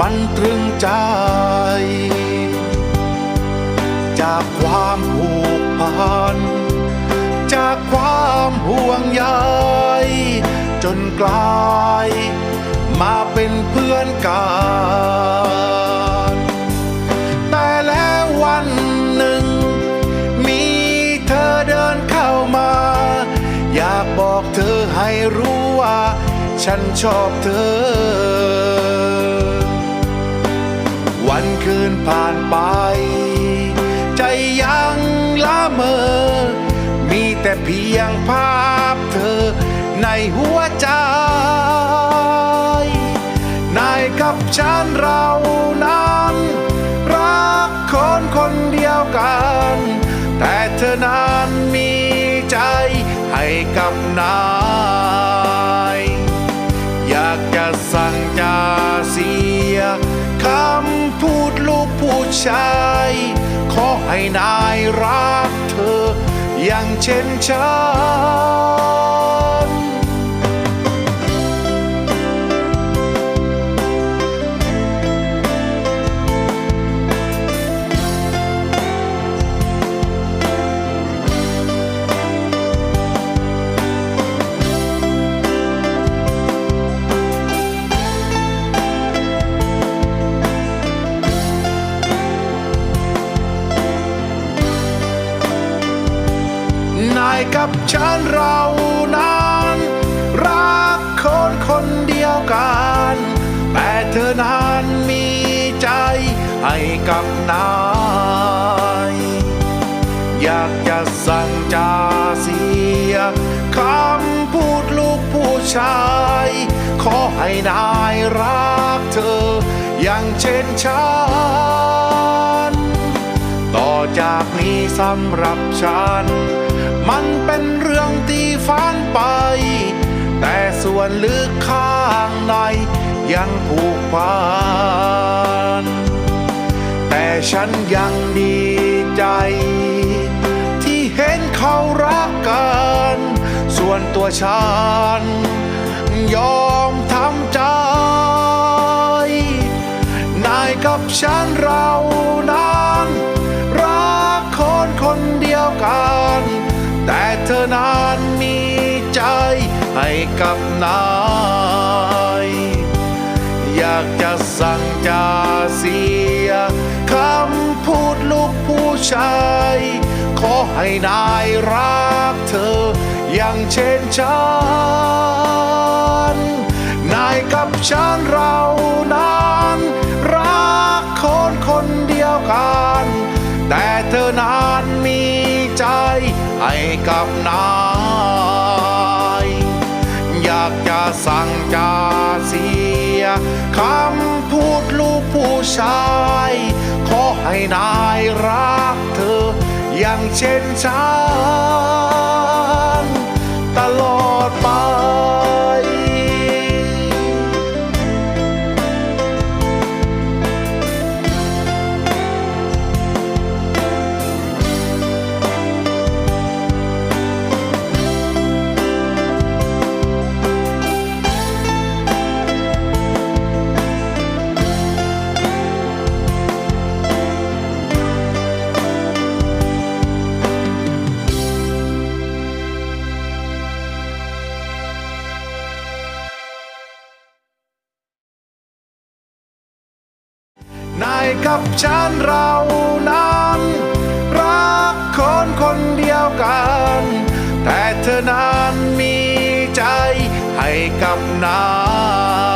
มันตรึงใจ จากความผูกพัน จากความห่วงใยจนกลาย มาเป็นเพื่อนกันแต่แล้ววันหนึ่ง มีเธอเดินเข้ามา อยากบอกเธอให้รู้ว่า ฉันชอบเธอ วันคืนผ่านไป ใจยังละเมอ มีแต่เพียงภาพเธอในหัวใจ นายกับฉันเรานั้น รักคนคนเดียวกัน แต่เธอนั้นมีใจให้กับนาย ใช้ ขอให้นายรักเธออย่างเช่นฉัน กับฉันเรานั้น รักคนคนเดียวกัน แต่เธอนั้นมีใจให้กับนายอยากจะสั่งจาเสียคำพูดลูกผู้ชาย ขอให้นายรักเธอ อย่างเช่นฉัน ต่อจากนี้สำหรับฉัน มันเป็นเรื่องที่ฝันไป แต่ส่วนลึกข้างในยังผูกพัน แต่ฉันยังดีใจ ที่เห็นเขารักกัน ส่วนตัวฉัน ยอมทำใจ นายกับฉันเรานั้นรักคนคนเดียวกัน แต่เธอนั้นมีใจให้กับนาย อยากจะสั่งจาเสียคำพูดลูกผู้ชาย ขอให้นายรักเธออย่างเช่นฉัน นายกับฉันเรานั้นรักคนคนเดียวกัน แต่เธอนั้นมี กับนาย อยากจะสั่งจาเสียคำพูดลูกผู้ชาย ขอให้นายรักเธออย่างเช่นฉัน กับฉันเรานั้น รักคนคนเดียวกัน แต่เธอนั้นมีใจให้กับนาย